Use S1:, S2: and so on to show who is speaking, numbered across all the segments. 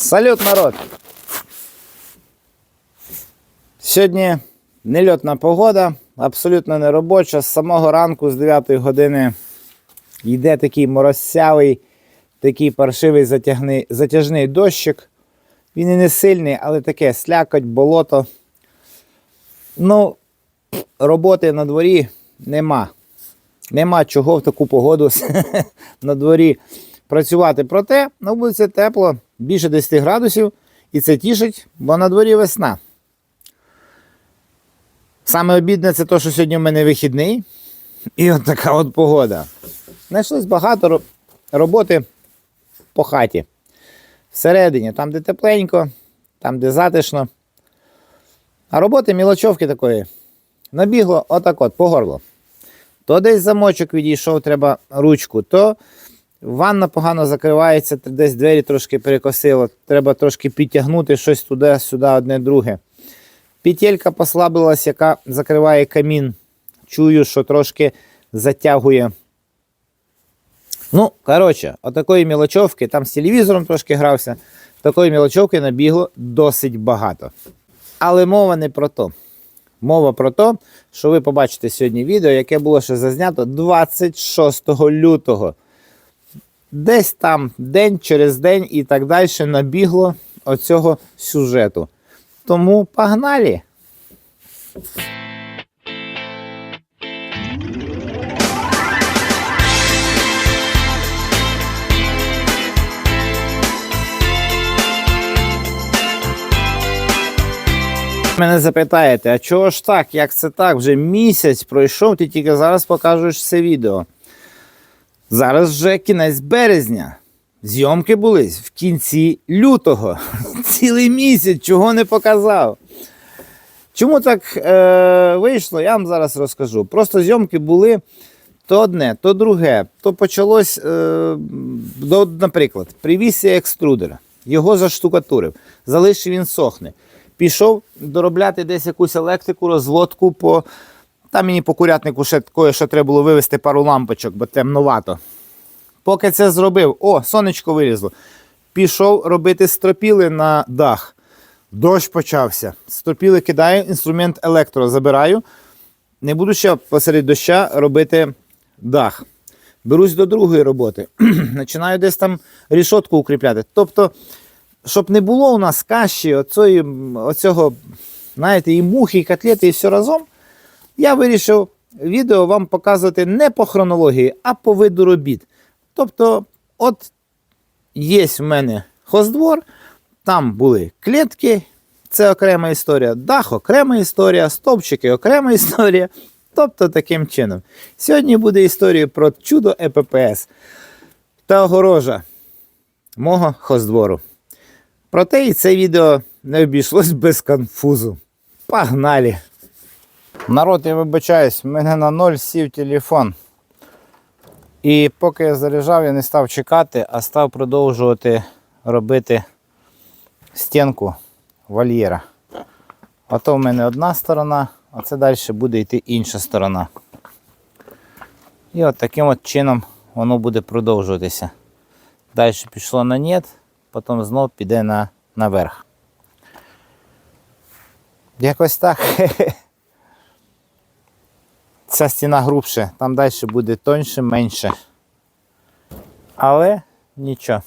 S1: Салют, народ! Сьогодні нельотна погода, абсолютно не робоча. З самого ранку, з 9 години, йде такий моросявий, такий паршивий затягний, затяжний дощик. Він і не сильний, але таке слякоть, болото. Ну, роботи на дворі нема. Нема чого в таку погоду на дворі працювати. Проте на вулиці тепло, більше 10 градусів, і це тішить, бо на дворі весна. Саме обідне це те, що сьогодні в мене вихідний. І от така от погода. Знайшлось багато роботи по хаті. Всередині, там, де тепленько, там, де затишно. А роботи мілочовки такої. Набігло отак от, по горло. То десь замочок відійшов, треба ручку, то ванна погано закривається, десь двері трошки перекосило, треба трошки підтягнути щось туди-сюди, одне друге. Петелька послабилась, яка закриває камін. Чую, що трошки затягує. Ну, коротше, отакої мілочовки, там з телевізором трошки грався. Такої мілочовки набігло досить багато. Але мова не про то. Мова про те, що ви побачите сьогодні відео, яке було ще зазнято 26 лютого. Десь там день через день і так далі набігло оцього сюжету. Тому погнали! Мене запитаєте, а чого ж так? Як це так? Вже місяць пройшов, ти тільки зараз покажеш це відео. Зараз вже кінець березня. Зйомки були в кінці лютого. Цілий місяць, чого не показав. Чому так е, вийшло, я вам зараз розкажу. Просто зйомки були то одне, то друге. То почалось, е, до, наприклад, привіз я екструдер, його заштукатурив, залишив він сохне. Пішов доробляти десь якусь електрику, розводку по. Там мені по курятнику ще такое, що треба було вивезти пару лампочок, бо темнувато. Поки це зробив, о, сонечко вилізло. Пішов робити стропіли на дах. Дощ почався. Стропіли кидаю, інструмент електро забираю. Не буду ще посеред доща робити дах. Берусь до другої роботи. Починаю десь там рішотку укріпляти. Тобто, щоб не було у нас каші, оцього, знаєте, і мухи, і котлети, і все разом, я вирішив відео вам показувати не по хронології, а по виду робіт. Тобто, от є в мене хоздвор, там були клітки, це окрема історія, дах окрема історія, стовпчики окрема історія. Тобто таким чином. Сьогодні буде історія про чудо ЕППС та огорожа мого хоздвору. Проте і це відео не обійшлось без конфузу. Погнали! Народ, я вибачаюсь, в мене на ноль сів телефон. І поки я заряджав, я не став чекати, а став продовжувати робити стінку вольєра. Ото в мене одна сторона, а це далі буде йти інша сторона. І от таким от чином воно буде продовжуватися. Далі пішло на нет, потім знов піде на, наверх. Якось так. Ця стіна грубше, там далі буде тоньше, менше. Але нічого.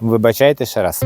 S1: Вибачайте ще раз.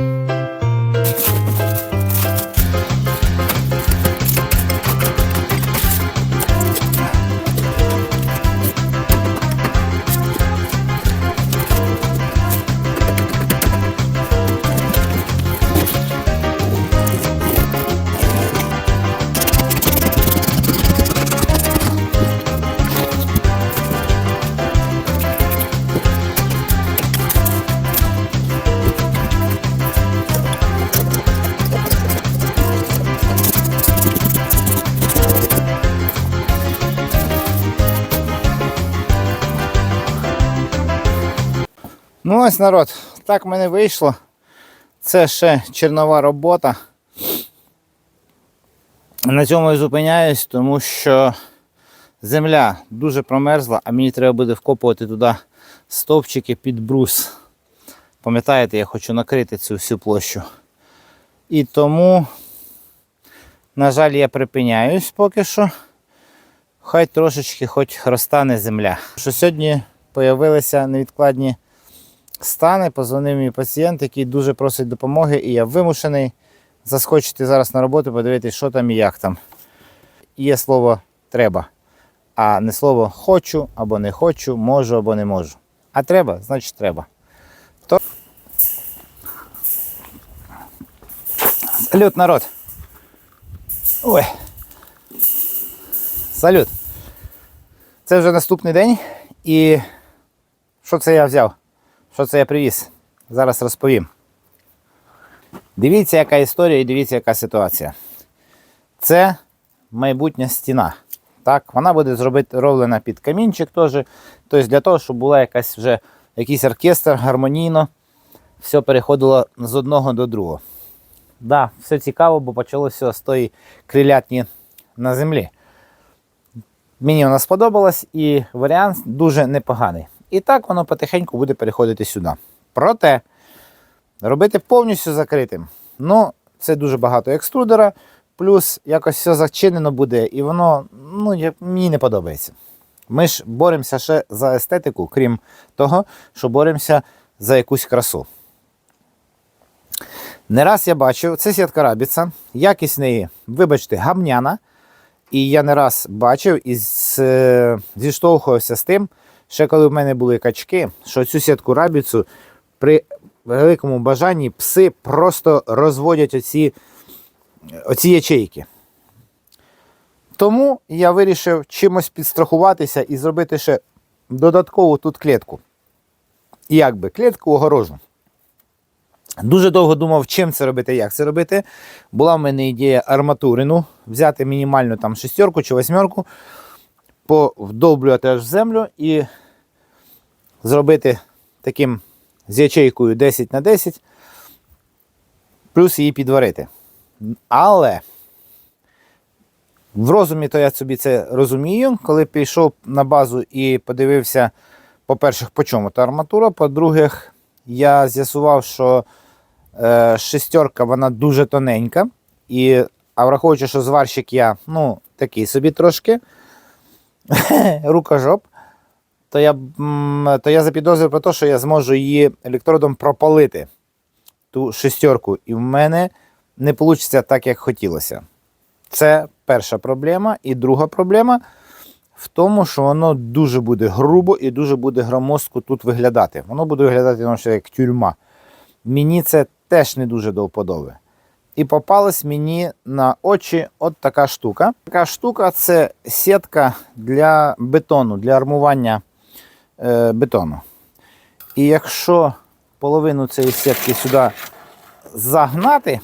S1: Ну ось народ, так в мене вийшло. Це ще чернова робота. На цьому я зупиняюсь, тому що земля дуже промерзла, а мені треба буде вкопувати туди стовпчики під брус. Пам'ятаєте, я хочу накрити цю всю площу. І тому, на жаль, я припиняюсь поки що. Хай трошечки хоч розтане земля. Що сьогодні з'явилися невідкладні стани, позвонив мій пацієнт, який дуже просить допомоги, і я вимушений заскочити зараз на роботу, подивитися, що там і як там. Є слово треба, а не слово хочу або не хочу, можу або не можу. А треба, значить треба. То... Салют, народ. Ой. Салют. Це вже наступний день. І що це я взяв? Що це я привіз? Зараз розповім. Дивіться, яка історія і дивіться, яка ситуація. Це майбутня стіна. Так, вона буде зробити роблена під камінчик теж. Тобто для того, щоб була якась вже якийсь оркестр гармонійно, все переходило з одного до другого. Да, все цікаво, бо почалося з тої крилятні на землі. Мені вона сподобалась і варіант дуже непоганий. І так воно потихеньку буде переходити сюди. Проте робити повністю закритим. Ну, це дуже багато екструдера, плюс якось все зачинено буде, і воно ну, мені не подобається. Ми ж боремося ще за естетику, крім того, що боремося за якусь красу. Не раз я бачив, це сітка рабіца, якість неї, вибачте, гамняна. І я не раз бачив і е, зіштовхувався з тим, ще коли в мене були качки, що цю сітку рабіцу при великому бажанні пси просто розводять оці, оці ячейки. Тому я вирішив чимось підстрахуватися і зробити ще додаткову тут клітку. Як би, клітку огорожу. Дуже довго думав, чим це робити, як це робити. Була в мене ідея арматурину, взяти мінімальну там шестерку чи восьмерку, повдовблювати аж в землю і зробити таким з ячейкою 10 на 10, плюс її підварити. Але в розумі то я собі це розумію, коли пішов на базу і подивився, по-перше, по чому та арматура, по-друге, я з'ясував, що е, шестерка вона дуже тоненька. І, а враховуючи, що зварщик я ну, такий собі трошки рукожоп, то я, то я запідозрив про те, що я зможу її електродом пропалити, ту шестерку. І в мене не вийде так, як хотілося. Це перша проблема. І друга проблема в тому, що воно дуже буде грубо і дуже буде громоздко тут виглядати. Воно буде виглядати ну, як тюрма. Мені це теж не дуже до вподоби. І попалась мені на очі от така штука. Така штука це сітка для бетону, для армування бетону. І якщо половину цієї сітки сюди загнати,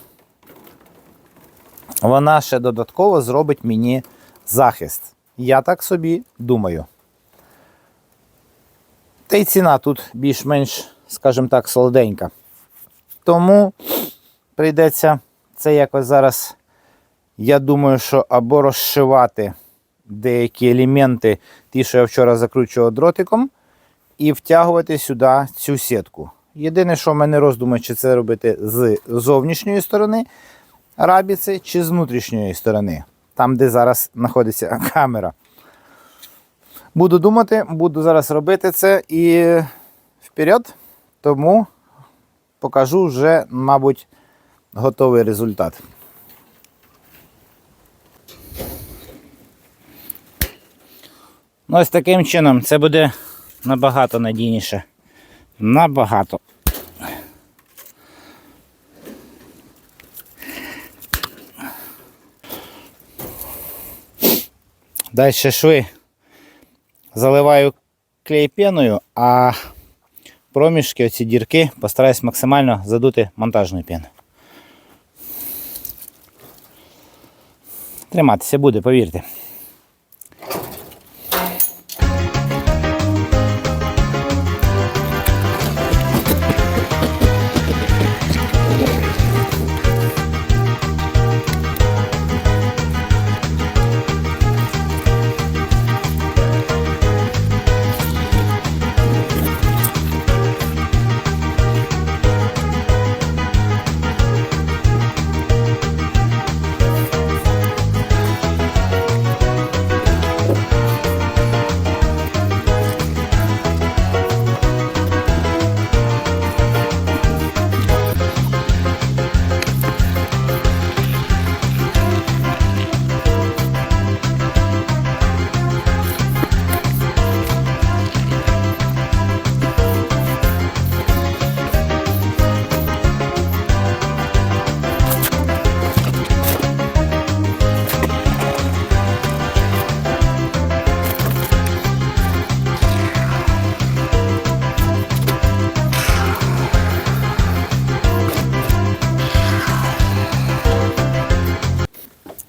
S1: вона ще додатково зробить мені захист. Я так собі думаю. Та й ціна тут більш-менш, скажімо так, солоденька. Тому прийдеться це якось зараз, я думаю, що або розшивати деякі елементи, ті, що я вчора закручував дротиком, і втягувати сюди цю сітку. Єдине, що в мене роздуми, чи це робити з зовнішньої сторони рабіці, чи з внутрішньої сторони, там, де зараз знаходиться камера. Буду думати, буду зараз робити це і вперед. Тому покажу вже, мабуть, готовий результат. Ну, ось таким чином це буде набагато надійніше. Набагато. Далі шви заливаю клей пеною, а проміжки, оці дірки постараюсь максимально задути монтажною пеною. Триматися буде, повірте.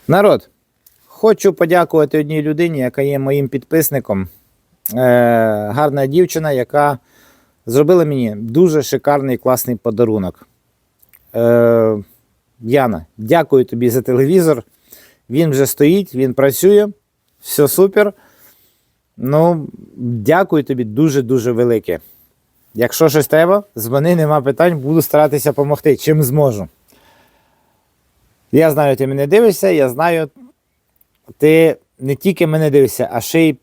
S1: Народ, хочу подякувати одній людині, яка є моїм підписником. Е, гарна дівчина, яка зробила мені дуже шикарний класний подарунок. Е, Яна, дякую тобі за телевізор. Він вже стоїть, він працює, все супер. Ну, дякую тобі дуже-дуже велике. Якщо щось треба, дзвони, нема питань, буду старатися допомогти, чим зможу. Я знаю, ти мене дивишся, я знаю, ти не тільки мене дивишся, а ще й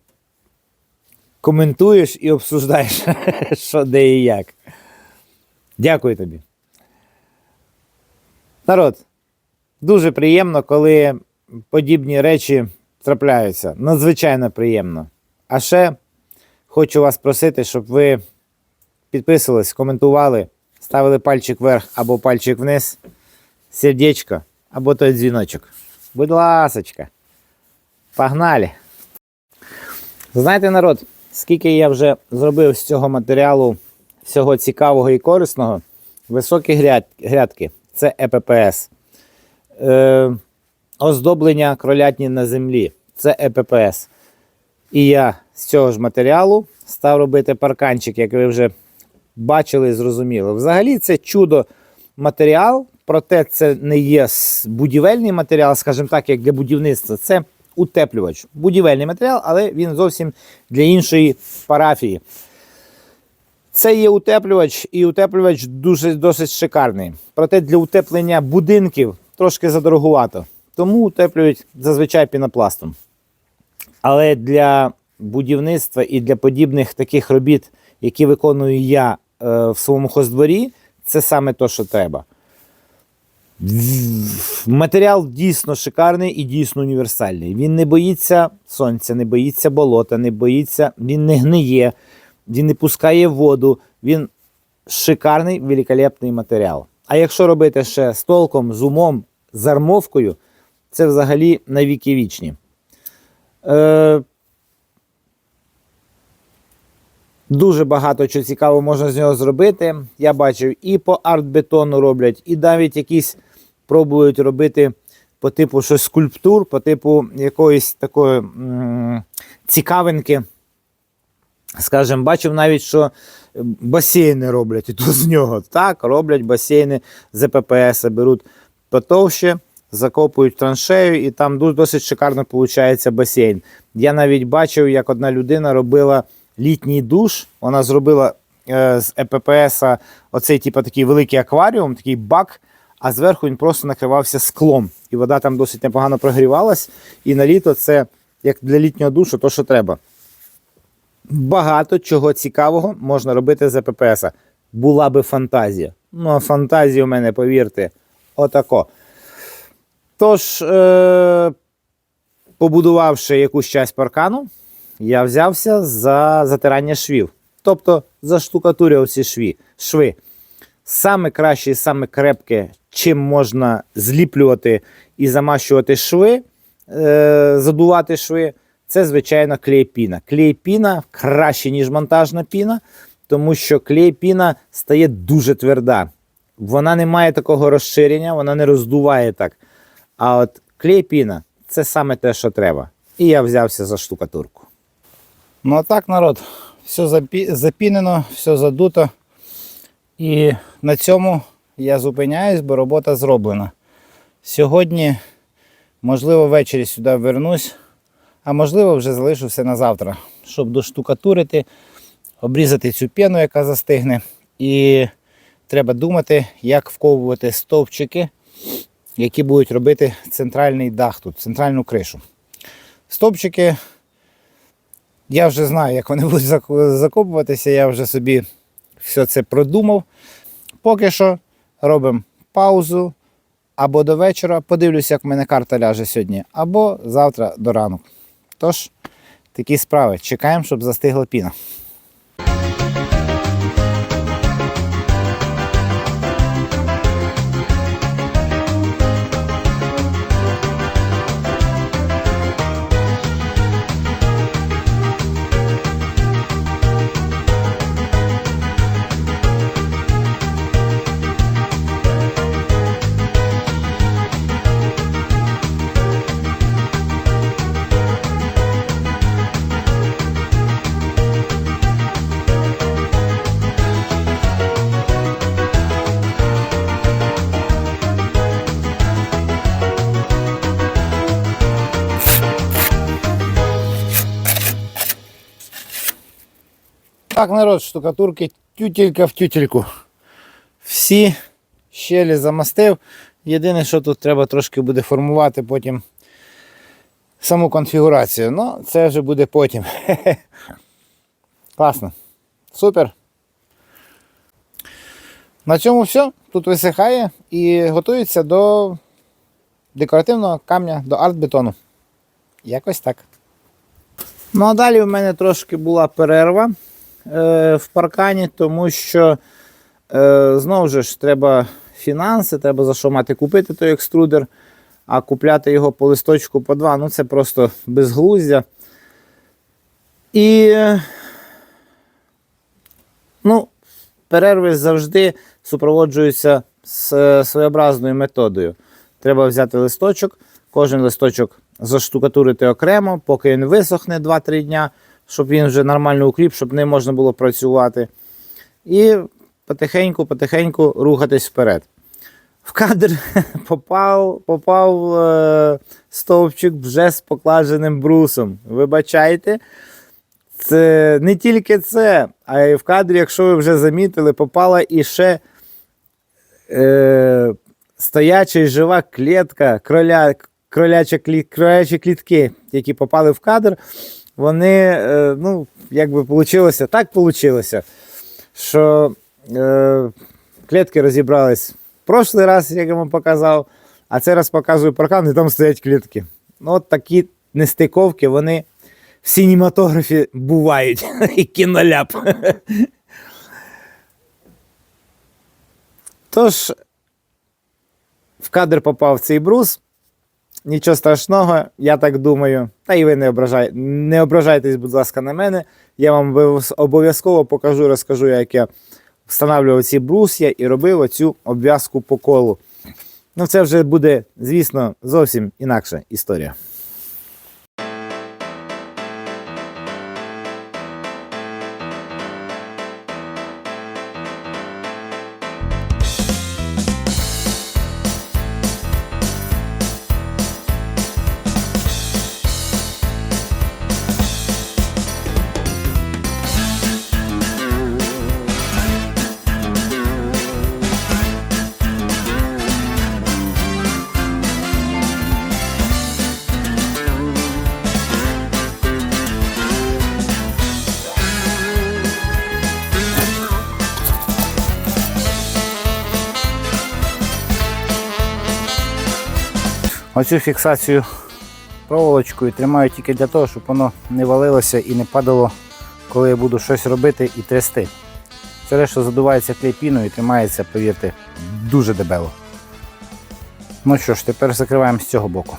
S1: коментуєш і обсуждаєш, що де і як. Дякую тобі. Народ, дуже приємно, коли подібні речі трапляються. Надзвичайно приємно. А ще хочу вас просити, щоб ви підписувались, коментували, ставили пальчик вверх або пальчик вниз, сердечко або той дзвіночок. Будь ласочка. Погнали! Знаєте, народ, скільки я вже зробив з цього матеріалу всього цікавого і корисного, високі грядки це ЕППС. Е, оздоблення кролятні на землі це ЕППС. І я з цього ж матеріалу став робити парканчик, як ви вже бачили і зрозуміли. Взагалі це чудо матеріал, проте це не є будівельний матеріал, скажімо так, як для будівництва. Це утеплювач. Будівельний матеріал, але він зовсім для іншої парафії. Це є утеплювач, і утеплювач дуже досить шикарний. Проте для утеплення будинків трошки задорогувато. Тому утеплюють зазвичай пінопластом. Але для будівництва і для подібних таких робіт, які виконую я е, в своєму хоздворі, це саме то, що треба. Матеріал дійсно шикарний і дійсно універсальний. Він не боїться сонця, не боїться болота, не боїться, він не гниє, він не пускає воду. Він шикарний, великолепний матеріал. А якщо робити ще з толком, з умом, з армовкою, це взагалі навіки вічні. Е, Дуже багато чого цікавого можна з нього зробити. Я бачив і по арт-бетону роблять, і навіть якісь пробують робити по типу щось скульптур, по типу якоїсь такої цікавинки. Скажем, бачив навіть, що басейни роблять і то з нього. Так, роблять басейни з ЕППС, беруть потовще, закопують траншею, і там досить шикарно виходить басейн. Я навіть бачив, як одна людина робила літній душ. Вона зробила е, з ЕППС оцей типу, такий великий акваріум, такий бак, а зверху він просто накривався склом. І вода там досить непогано прогрівалась. І на літо це як для літнього душу, то що треба. Багато чого цікавого можна робити з ЕППС. Була би фантазія. Ну, а фантазія у мене, повірте, отако. Тож, е- побудувавши якусь часть паркану, я взявся за затирання швів. Тобто заштукатурював ці шви. Саме краще і саме крепке, чим можна зліплювати і замащувати шви, е, задувати шви, це, звичайно, клей-піна. Клей-піна краще, ніж монтажна піна, тому що клей-піна стає дуже тверда. Вона не має такого розширення, вона не роздуває так. А от клей-піна це саме те, що треба. І я взявся за штукатурку. Ну а так, народ, все запі- запінено, все задуто. І на цьому я зупиняюсь, бо робота зроблена. Сьогодні, можливо, ввечері сюди вернусь, а можливо, вже залишу все на завтра, щоб доштукатурити, обрізати цю пену, яка застигне. І треба думати, як вковувати стовпчики, які будуть робити центральний дах тут, центральну кришу. Стовпчики я вже знаю, як вони будуть закопуватися, я вже собі все це продумав. Поки що робимо паузу або до вечора. Подивлюся, як в мене карта ляже сьогодні, або завтра до ранку. Тож, такі справи. Чекаємо, щоб застигла піна. Так, народ, штукатурки тютелька в тютельку. Всі щелі замастив. Єдине, що тут треба трошки буде формувати потім саму конфігурацію. Ну, це вже буде потім. Класно. Супер. На цьому все. Тут висихає і готується до декоративного камня, до арт-бетону. Якось так. Ну а далі в мене трошки була перерва в паркані, тому що е, знову ж треба фінанси, треба за що мати купити той екструдер, а купляти його по листочку по два, ну це просто безглуздя. І е, ну, перерви завжди супроводжуються з е, своєобразною методою. Треба взяти листочок, кожен листочок заштукатурити окремо, поки він висохне 2-3 дня, щоб він вже нормально укріп, щоб ним можна було працювати. І потихеньку-потихеньку рухатись вперед. В кадр попав, попав е, стовпчик вже з покладеним брусом. Вибачайте. Це не тільки це, а й в кадрі, якщо ви вже замітили, попала і ще е, стояча і жива клітка, кролячі клітки, які попали в кадр, вони, е, ну, як би вийшло, так вийшло, що е, клітки розібрались в прошлий раз, як я вам показав, а цей раз показую паркан, і там стоять клітки. Ну, от такі нестиковки, вони в синематографі бувають. І кіноляп. Тож, в кадр попав цей брус. Нічого страшного, я так думаю. Та і ви не, ображай... не ображайтесь, будь ласка, на мене. Я вам обов'язково покажу, розкажу, як я встановлював ці брус'я і робив оцю обв'язку по колу. Ну, це вже буде, звісно, зовсім інакша історія. Оцю фіксацію проволочкою тримаю тільки для того, щоб воно не валилося і не падало, коли я буду щось робити і трясти. Це решта задувається клейпіною і тримається, повірте, дуже дебело. Ну що ж, тепер закриваємо з цього боку.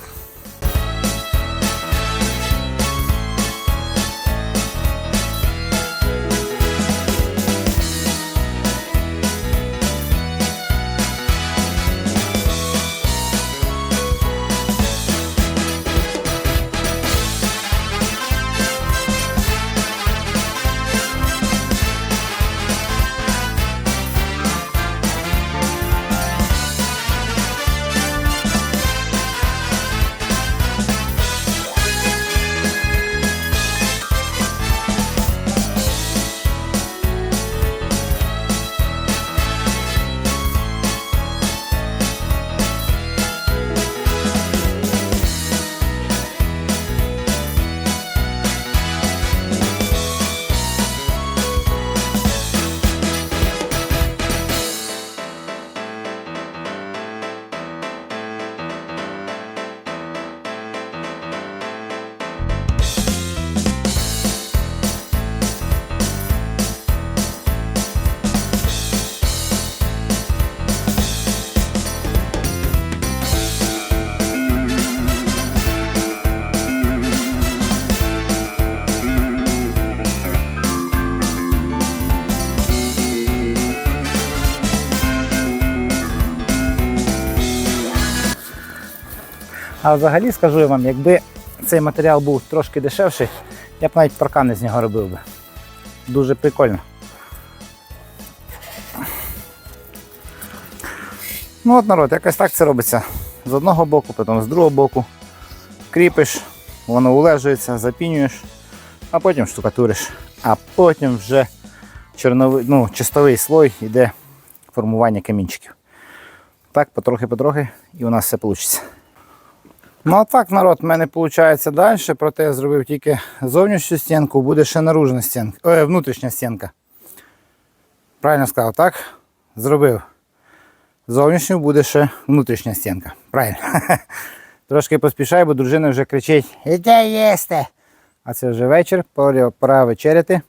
S1: А взагалі скажу я вам, якби цей матеріал був трошки дешевший, я б навіть паркани з нього робив би. Дуже прикольно. Ну от народ, якось так це робиться. З одного боку, потім з другого боку. Кріпиш, воно улежується, запінюєш, а потім штукатуриш. А потім вже чорновий, ну, чистовий слой йде формування камінчиків. Так, потрохи-потрохи, і у нас все вийде. Ну а так, народ, в мене виходить далі, проте я зробив тільки зовнішню стінку, буде ще наружна стінка, е, внутрішня стінка. Правильно сказав, так? Зробив. Зовнішню буде ще внутрішня стінка. Правильно. Трошки поспішаю, бо дружина вже кричить: Іде їсти! А це вже вечір, пора вечеряти.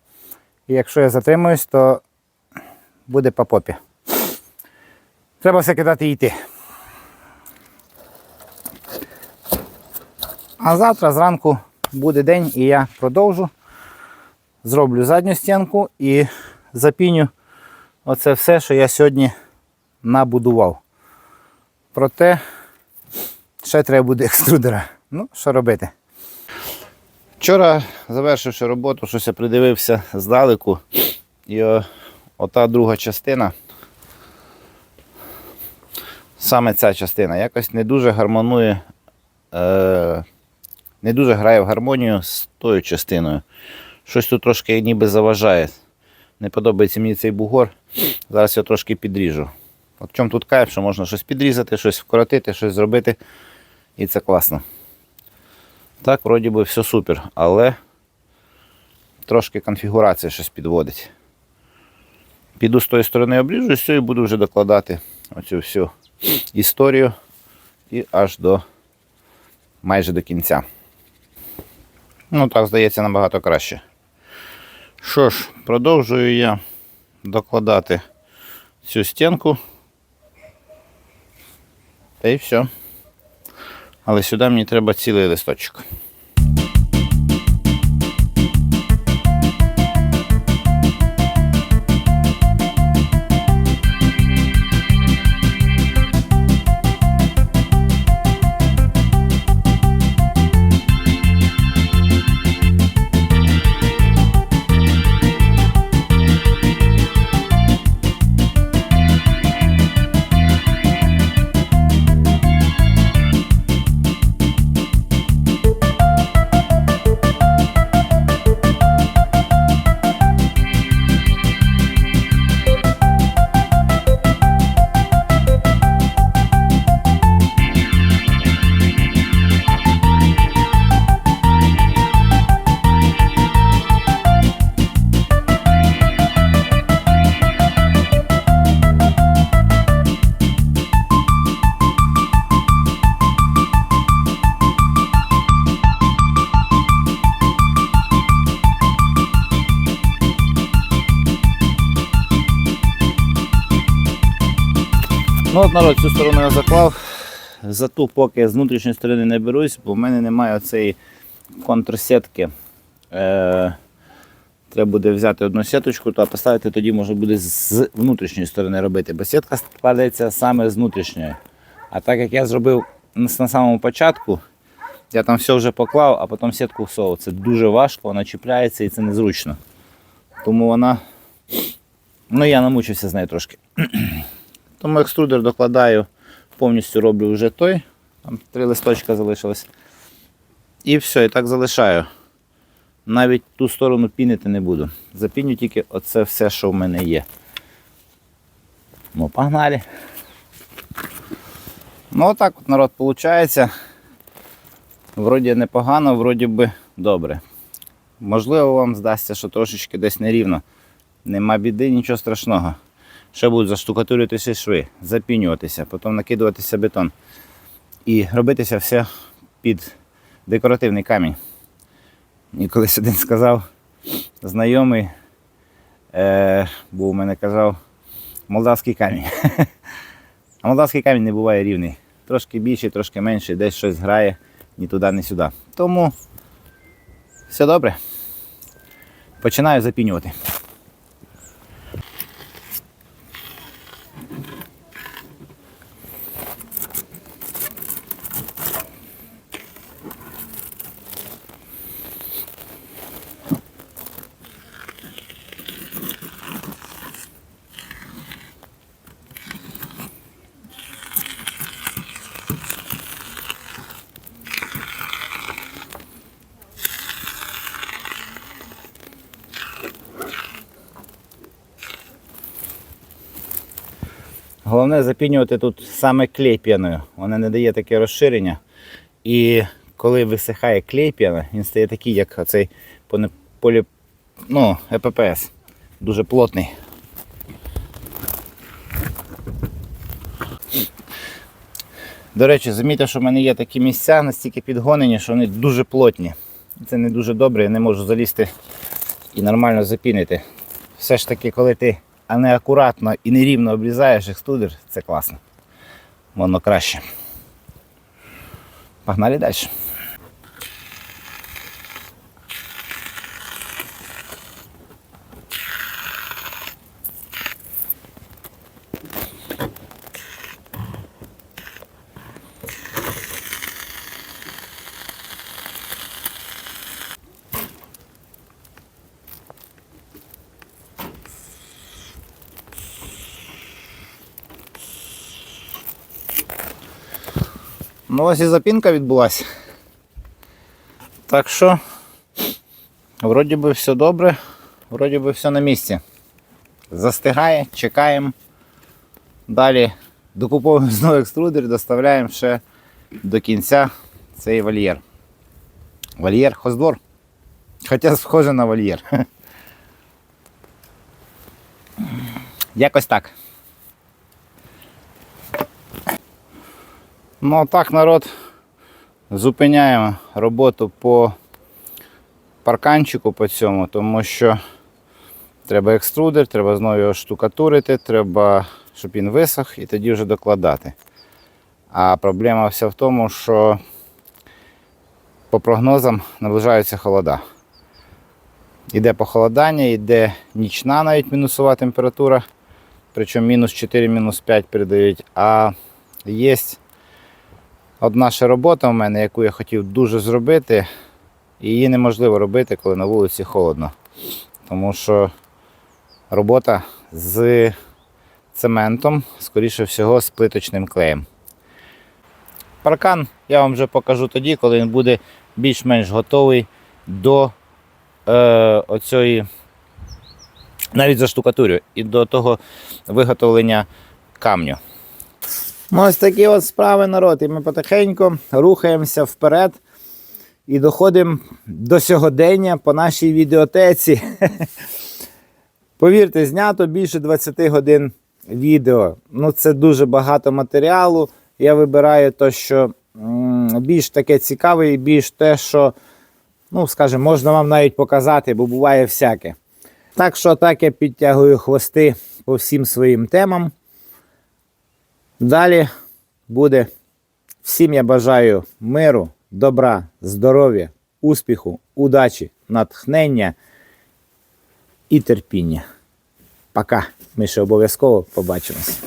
S1: І якщо я затримуюсь, то буде по попі. Треба все кидати і йти. А завтра зранку буде день і я продовжу. Зроблю задню стінку і запіню оце все, що я сьогодні набудував. Проте ще треба буде екструдера. Ну, що робити? Вчора, завершивши роботу, щось я придивився здалеку. І ота друга частина, саме ця частина, якось не дуже гармонує, е, не дуже грає в гармонію з тою частиною. Щось тут трошки ніби заважає. Не подобається мені цей бугор. Зараз я трошки підріжу. От в чому тут кайф, що можна щось підрізати, щось вкоротити, щось зробити. І це класно. Так, вроді би все супер, але трошки конфігурація щось підводить. Піду з тої сторони обріжу і з цієї буду вже докладати оцю всю історію і аж до майже до кінця. Ну так, здається, набагато краще. Що ж, продовжую я докладати цю стінку. Та й все. Але сюди мені треба цілий листочок. Ну от народ, цю сторону я заклав. За ту поки з внутрішньої сторони не берусь, бо в мене немає оцеї контрсетки. Е, треба буде взяти одну сіточку, то поставити тоді може буде з внутрішньої сторони робити, бо сітка складається саме з внутрішньої. А так як я зробив на самому початку, я там все вже поклав, а потім сітку всовував. Це дуже важко, вона чіпляється і це незручно. Тому вона. Ну я намучився з нею трошки. Тому екструдер докладаю, повністю роблю вже той. Там три листочка залишилось. І все, і так залишаю. Навіть ту сторону пінити не буду. Запіню тільки оце все, що в мене є. Ну, погнали. Ну отак от народ виходить. Вроді непогано, вроді би добре. Можливо, вам здасться, що трошечки десь нерівно. Нема біди, нічого страшного. Ще будуть заштукатурюватися шви, запінюватися, потім накидуватися бетон. І робитися все під декоративний камінь. І колись один сказав, знайомий, е, був у мене казав, молдавський камінь. А молдавський камінь не буває рівний. Трошки більший, трошки менший, десь щось грає ні туди, ні сюди. Тому все добре. Починаю запінювати. Головне запінювати тут саме клей п'яною. Вона не дає таке розширення. І коли висихає клей п'яна, він стає такий, як оцей полі, ну, ЕППС. Дуже плотний. До речі, замітьте, що в мене є такі місця настільки підгонені, що вони дуже плотні. Це не дуже добре, я не можу залізти і нормально запінити. Все ж таки, коли ти а не акуратно і нерівно обрізаєш екструдер, це класно. Воно краще. Погнали далі. Ось і запінка відбулася. Так що, вроді би все добре, вроді би все на місці. Застигає, чекаємо. Далі докуповуємо знову екструдер, доставляємо ще до кінця цей вольєр. Вольєр хоздвор. Хоча схоже на вольєр. Якось так. Ну так, народ, зупиняємо роботу по парканчику по цьому, тому що треба екструдер, треба знову його штукатурити, треба, щоб він висох і тоді вже докладати. А проблема вся в тому, що по прогнозам наближаються холода. Іде похолодання, йде нічна навіть мінусова температура, причому мінус 4, мінус 5 передають, а є одна ще робота в мене, яку я хотів дуже зробити, і її неможливо робити, коли на вулиці холодно. Тому що робота з цементом, скоріше всього, з плиточним клеєм. Паркан я вам вже покажу тоді, коли він буде більш-менш готовий до е, оцієї, навіть заштукатурю і до того виготовлення камню. Ну, ось такі от справи народ. І ми потихеньку рухаємося вперед і доходимо до сьогодення по нашій відеотеці. Повірте, знято більше 20 годин відео. Ну, це дуже багато матеріалу. Я вибираю те, що більш таке цікаве і більш те, що, ну, скажімо, можна вам навіть показати, бо буває всяке. Так що так я підтягую хвости по всім своїм темам. Далі буде. Всім я бажаю миру, добра, здоров'я, успіху, удачі, натхнення і терпіння. Пока. Ми ще обов'язково побачимось.